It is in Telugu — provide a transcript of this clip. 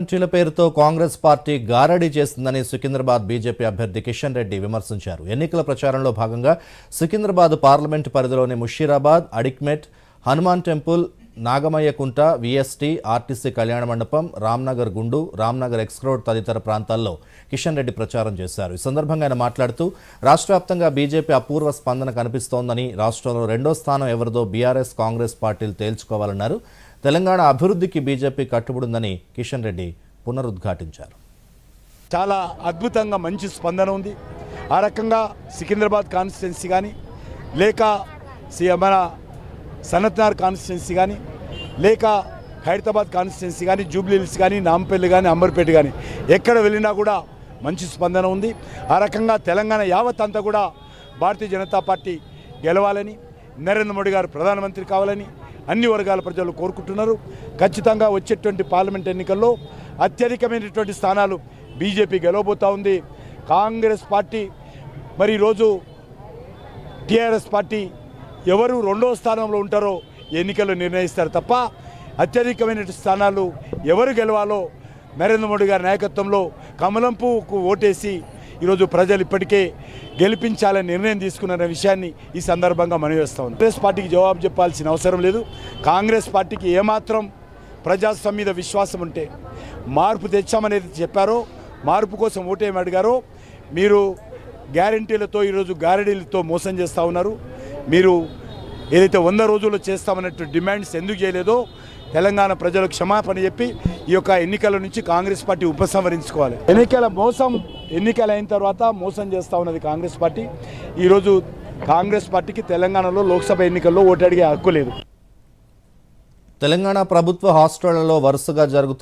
ఎంట్రీల పేరుతో కాంగ్రెస్ పార్టీ గారడీ చేస్తుందని సికింద్రాబాద్ బీజేపీ అభ్యర్థి కిషన్ రెడ్డి విమర్శించారు. ఎన్నికల ప్రచారంలో భాగంగా సికింద్రాబాద్ పార్లమెంటు పరిధిలోని Musheerabad Adikmet Hanuman temple Nagamayyakunta VST RTC కళ్యాణ మండపం రామ్నగర్ గుండు రామ్నగర్ ఎక్స్ రోడ్ తదితర ప్రాంతాల్లో కిషన్ రెడ్డి ప్రచారం చేశారు. ఈ సందర్భంగా ఆయన మాట్లాడుతూ రాష్ట్ర వ్యాప్తంగా బీజేపీ అపూర్వ స్పందన కనిపిస్తోందని రాష్ట్రంలో రెండో స్థానం ఎవరిదో బీఆర్ఎస్ కాంగ్రెస్ పార్టీలు తేల్చుకోవాలన్నారు. తెలంగాణ అభివృద్ధికి బీజేపీ కట్టుబడిందని కిషన్ రెడ్డి పునరుద్ఘాటించారు. చాలా అద్భుతంగా మంచి స్పందన ఉంది. ఆ రకంగా సికింద్రాబాద్ కాన్స్టిట్యున్సీ కానీ లేక మన సనత్నార్ కాన్స్టిట్యున్సీ కానీ లేక హైదరాబాద్ కాన్స్టిట్యున్సీ కానీ జూబ్లీహిల్స్ కానీ నాంపల్లి కానీ అంబర్పేట కానీ ఎక్కడ వెళ్ళినా కూడా మంచి స్పందన ఉంది. ఆ రకంగా తెలంగాణ యావత్ అంతా కూడా భారతీయ జనతా పార్టీ గెలవాలని నరేంద్ర మోడీ గారు ప్రధానమంత్రి కావాలని అన్ని వర్గాల ప్రజలు కోరుకుంటున్నారు. ఖచ్చితంగా వచ్చేటువంటి పార్లమెంట్ ఎన్నికల్లో అత్యధికమైనటువంటి స్థానాలు బీజేపీ గెలవబోతా ఉంది. కాంగ్రెస్ పార్టీ మరి ఈరోజు టీఆర్ఎస్ పార్టీ ఎవరు రెండో స్థానంలో ఉంటారో ఎన్నికలు నిర్ణయిస్తారు తప్ప అత్యధికమైన స్థానాలు ఎవరు గెలవాలో నరేంద్ర మోడీ గారి నాయకత్వంలో కమలంపుకు ఓటేసి ఈరోజు ప్రజలు ఇప్పటికే గెలిపించాలని నిర్ణయం తీసుకున్న విషయాన్ని ఈ సందర్భంగా మనవేస్తా ఉన్నాం. కాంగ్రెస్ పార్టీకి జవాబు చెప్పాల్సిన అవసరం లేదు. కాంగ్రెస్ పార్టీకి ఏమాత్రం ప్రజాస్వామ్యం మీద విశ్వాసం ఉంటే మార్పు తెచ్చామనేది చెప్పారో మార్పు కోసం ఓటేమి అడిగారో మీరు గ్యారంటీలతో ఈరోజు గారడీలతో మోసం చేస్తూ ఉన్నారు. మీరు ఏదైతే వంద రోజుల్లో చేస్తామన్నట్టు డిమాండ్స్ ఎందుకు చేయలేదో తెలంగాణ ప్రజలు క్షమాపణ చెప్పి ఈ యొక్క ఎన్నికల నుంచి కాంగ్రెస్ పార్టీ ఉపసంహరించుకోవాలి. ఎన్నికల మోసం ఎన్నికలు అయిన తర్వాత మోసం చేస్తూ ఉన్నది కాంగ్రెస్ పార్టీ. ఈరోజు కాంగ్రెస్ పార్టీకి తెలంగాణలో లోక్సభ ఎన్నికల్లో ఓటు అడిగే హక్కు లేదు. తెలంగాణ ప్రభుత్వ హాస్టళ్ళలో వరుసగా జరుగుతున్న